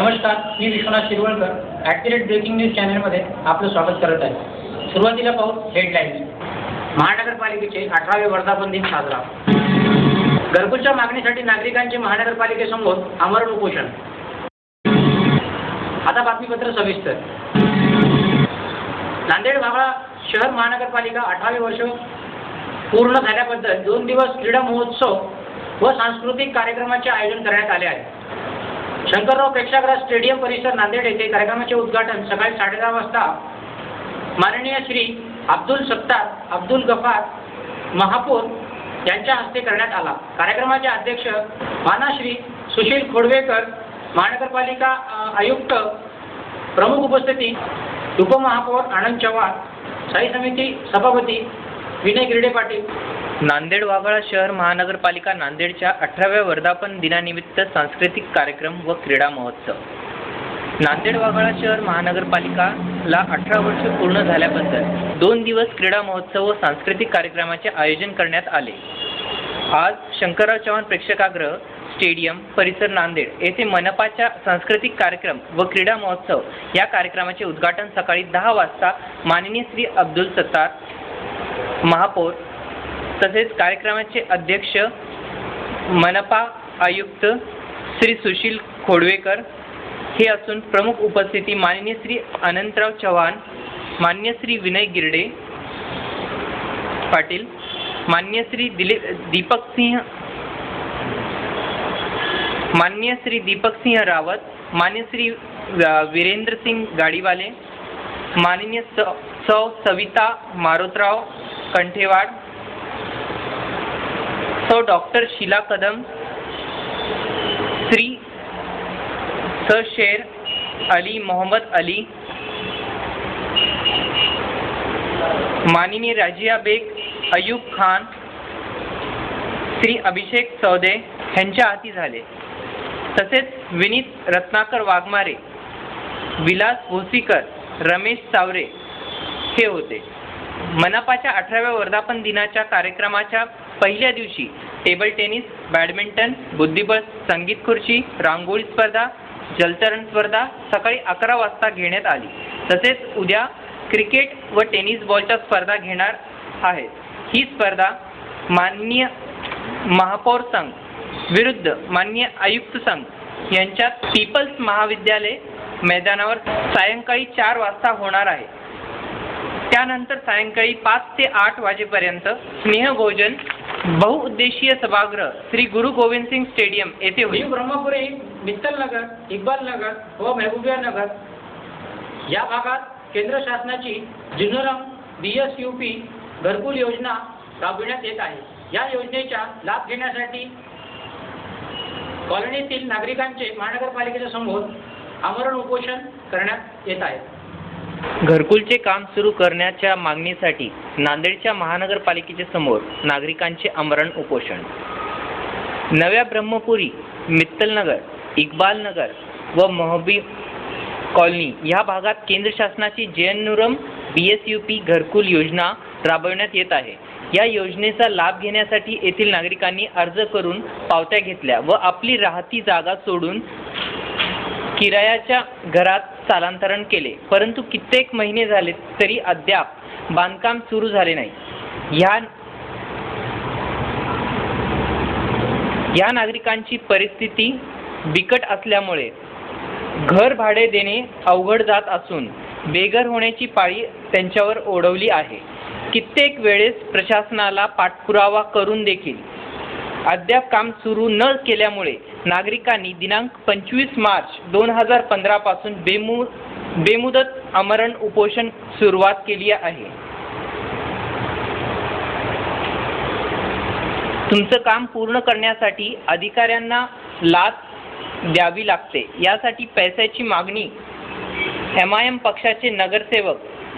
नमस्कार मी Vishwanath Shirwalkar at the rate breaking news चॅनलमध्ये आपलं स्वागत करत आहे. सुरुवातीला पाहू हेडलाईन्स महानगरपालिकेचे अठरावे वर्धापन दिन साजरा. घरगुच्या मागणीसाठी नागरिकांचे महानगरपालिकेसमोर आमरण उपोषण. आता बातमीपत्र सविस्तर. नांदेड भागळा शहर महानगरपालिका अठरावे वर्ष पूर्ण झाल्याबद्दल दोन दिवस क्रीडा महोत्सव व सांस्कृतिक कार्यक्रमाचे आयोजन करण्यात आले आहे. शंकरराव प्रेक्षागृह स्टेडियम परिसर नांदेड येथे कार्यक्रमाचे उद्घाटन सकाळी साडेदहा वाजता. माननीय श्री अब्दुल सत्तार अब्दुल गफार महापौर यांच्या हस्ते करण्यात आला. कार्यक्रमाचे अध्यक्ष मानाश्री सुशील खोडवेकर महानगरपालिका आयुक्त प्रमुख उपस्थिती उपमहापौर आनंद चव्हाण स्थायी समिती सभापती विनय गिरडे पाटील नांदेड वाघाळा शहर महानगरपालिका नांदेडच्या अठराव्या वर्धापन दिनानिमित्त सांस्कृतिक कार्यक्रम व क्रीडा महोत्सव. नांदेड वाघाळा शहर महानगरपालिकाला अठरा वर्ष पूर्ण झाल्याबद्दल दोन दिवस क्रीडा महोत्सव व सांस्कृतिक कार्यक्रमाचे आयोजन करण्यात आले. आज शंकरराव चव्हाण प्रेक्षकाग्रह स्टेडियम परिसर नांदेड येथे मनपाच्या सांस्कृतिक कार्यक्रम व क्रीडा महोत्सव या कार्यक्रमाचे उद्घाटन सकाळी दहा वाजता माननीय श्री अब्दुल सत्तार महापौर तसेच कार्यक्रमाचे अध्यक्ष मनपा आयुक्त श्री सुशील खोडवेकर हे असून प्रमुख उपस्थिती माननीय श्री अनंतराव चव्हाण मान्य श्री विनय गिरडे पाटील मान्य श्री दिलीप दीपक सिंह मान्य श्री दीपक सिंह रावत मान्य श्री वीरेंद्र सिंग गाडीवाले माननीय स सौ सविता मारोतराव कंठेवाड सौ डॉक्टर शिला कदम श्री सर शेर अली मोहम्मद अली माननीय राजिया बेग अयूब खान श्री अभिषेक चौदे यांच्या हाती झाले. तसेच विनीत रत्नाकर वाघमारे विलास भोसीकर रमेश सावरे हे होते. मनपाच्या अठराव्या वर्धापन दिनाच्या कार्यक्रमाच्या पहिल्या दिवशी टेबल टेनिस बॅडमिंटन बुद्धिबळ संगीत खुर्ची रांगोळी स्पर्धा जलतरण स्पर्धा सकाळी अकरा वाजता घेण्यात आली. तसेच उद्या क्रिकेट व टेनिस बॉलच्या स्पर्धा घेणार आहेत. ही स्पर्धा माननीय महापौर संघ विरुद्ध माननीय आयुक्त संघ यांच्यात पीपल्स महाविद्यालय मैदानावर सायंकाळी चार वाजता होणार आहे. त्यानंतर सायंकाळी पाच ते आठ वाजेपर्यंत स्नेहभोजन बहुउद्देशीय सभागृह श्री गुरु गोविंद सिंग स्टेडियम येथे न्यू होईल ब्रह्मपुरी मित्तल नगर इक्बाल नगर व महबूबिया नगर. या भागात केंद्र शासनाची JNNURM B S U P घरकुल योजना राबविण्यात येत आहे. या योजनेचा लाभ घेण्यासाठी कॉलनीतील नागरिकांचे महानगरपालिकेच्या समोर आमरण उपोषण करण्यात येत आहे. घरकुलचे काम सुरू करण्याच्या मागणीसाठी नांदेडच्या महानगरपालिकेच्या समोर नागरिकांचे आमरण उपोषण. नव्या ब्रह्मपुरी मित्तलनगर इक्बालनगर व मोहबी कॉलनी या भागात केंद्र शासनाची जयनुरम बी एस यू पी घरकुल योजना राबविण्यात येत आहे. या योजनेचा लाभ घेण्यासाठी येथील नागरिकांनी अर्ज करून पावत्या घेतल्या व आपली राहती जागा सोडून किरायाच्या घरात स्थलांतरण केले. परंतु कित्येक महिने झाले तरी अद्याप बांधकाम सुरू झाले नाही. या या नागरिकांची परिस्थिती बिकट असल्यामुळे घर भाडे देणे अवघड जात असून बेघर होण्याची पाळी त्यांच्यावर ओढवली आहे. कित्येक वेळेस प्रशासनाला पाठपुरावा करून देखील अद्याप काम सुरू न केल्यामुळे नागरिकांनी दिनांक पंचवीस मार्च दोन हजार पंधरापासून बेमु बेमुदत आमरण उपोषण सुरुवात केली आहे. तुमचं काम पूर्ण करण्यासाठी अधिकाऱ्यांना लाच द्यावी लागते. यासाठी पैशाची मागणी एम आय एम पक्षाचे नगरसेवक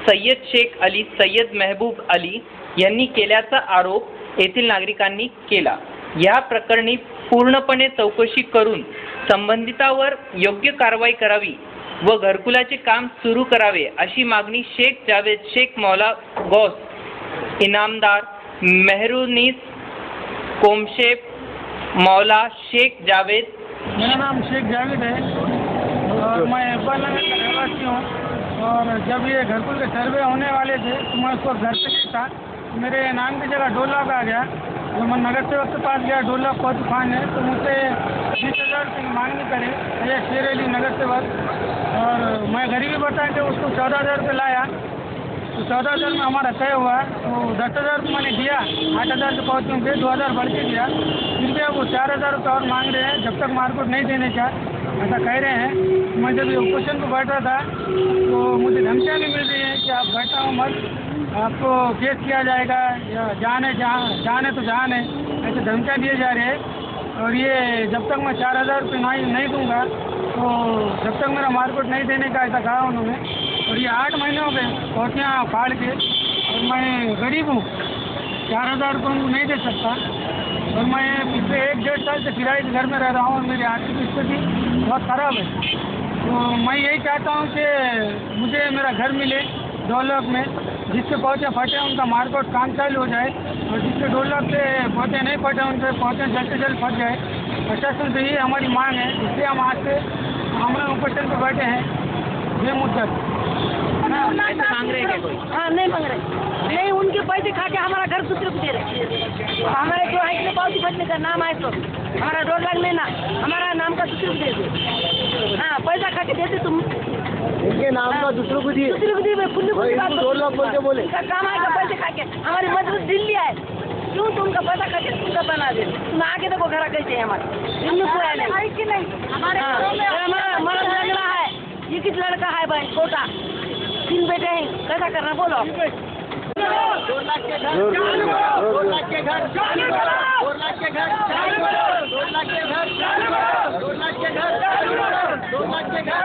सय्यद शेख अली सय्यद मेहबूब अली यांनी केल्याचा आरोप येथील नागरिकांनी केला. या प्रकरणी पूर्णपणे चौकशी करून संबंधितावर योग्य कारवाई करावी व घरकुलाचे काम सुरू करावे अशी मागणी शेख जावेद शेख मौला गौस इनामदार मेहरुनीस कोमशेप मौला शेख जावेद मेरा नाम शेख जावेद है। और मैं नगर का रहवासी हूँ। और जब ये घरकुल के सर्वे होने वाले थे तो मैं उसको घर पे नहीं था। मेरे नाम की जगह डोला का आ गया। जब मैं नगर सेवक के पास गया डोला को तूफ़ान है तो मुझसे बीस हज़ार की मांगनी करे, ये शेर अली नगर सेवक और मैं गरीबी बता के उसको चौदह हज़ार रुपये लाया। तो चौदह हज़ार में हमारा तय हुआ तो दस हज़ार रुपये मैंने दिया, आठ हज़ार के पहुँचूँ के दो हज़ार बढ़ के दिया। फिर भी अब वो चार हज़ार रुपये और मांग रहे हैं, जब तक मार्केट नहीं देने का, ऐसा कह रहे हैं। मैं जब ये ऑपोजिशन पर बैठा था तो मुझे धमकियाँ भी मिल रही हैं कि आप बैठा हो मत। आपको केस किया जाएगा। या जान है जहाँ, जान है तो जान है ऐसे धमकियाँ दिए जा रहे हैं। और ये जब तक मैं चार हज़ार रुपये नहीं नहीं दूँगा तो जब तक मेरा मार्केट नहीं देने का ऐसा कहा उन्होंने। और ये आठ महीने हो गए कोठियाँ फाड़ के, और मैं गरीब हूँ। चार हज़ार रुपये उनको नहीं दे सकता। और मैं पिछले एक, डेढ़ साल से किराए के घर में रह रहा हूँ, और मेरी आर्थिक स्थिति बहुत ख़राब है। तो मैं यही चाहता हूँ कि मुझे मेरा घर मिले डोलक में। जिसके पौधे फटे हैं, उनका मार्केट काम चालू हो जाए और जिसके डोलक से पौधे नहीं फटे उनके पौधे जल्द से जल्द फट जाए। प्रशासन से ये हमारी मांग है इसलिए हम आज से हमारे उपस्टन पर बैठे हैं। ये मुद्दा। मांग रहे हैं कोई? हाँ नहीं मांग रहे। नहीं उनके पैसे खा के हमारा घर दूसरे को दे रहे हमारे जो है पावती फटने का नाम है तो। हमारा डोर लग लेना हमारा नाम का दूसरे को दे दो हाँ पैसा खा के देते तुम इनके नाम का दूसरों को दिए। दूसरे को दिए डोर लग बोल के बोले। काम आएगा पैसे खा के। हमारी मज़बूत दिल्ली है। क्यों तुमका पैसा खा के तुमका बना दे? तुम आके देखो घर कैसे है हमारे। इनमें कोई है। नहीं? हमारे लंगड़ा है। ये किस लड़का है भाई? छोटा। तीन बेटे हैं। कैसा करना बोलो। दो लाख के घर। दो लाख के घर। दो लाख के घर। दो लाख के घर। दो लाख के घर। दो लाख के घर।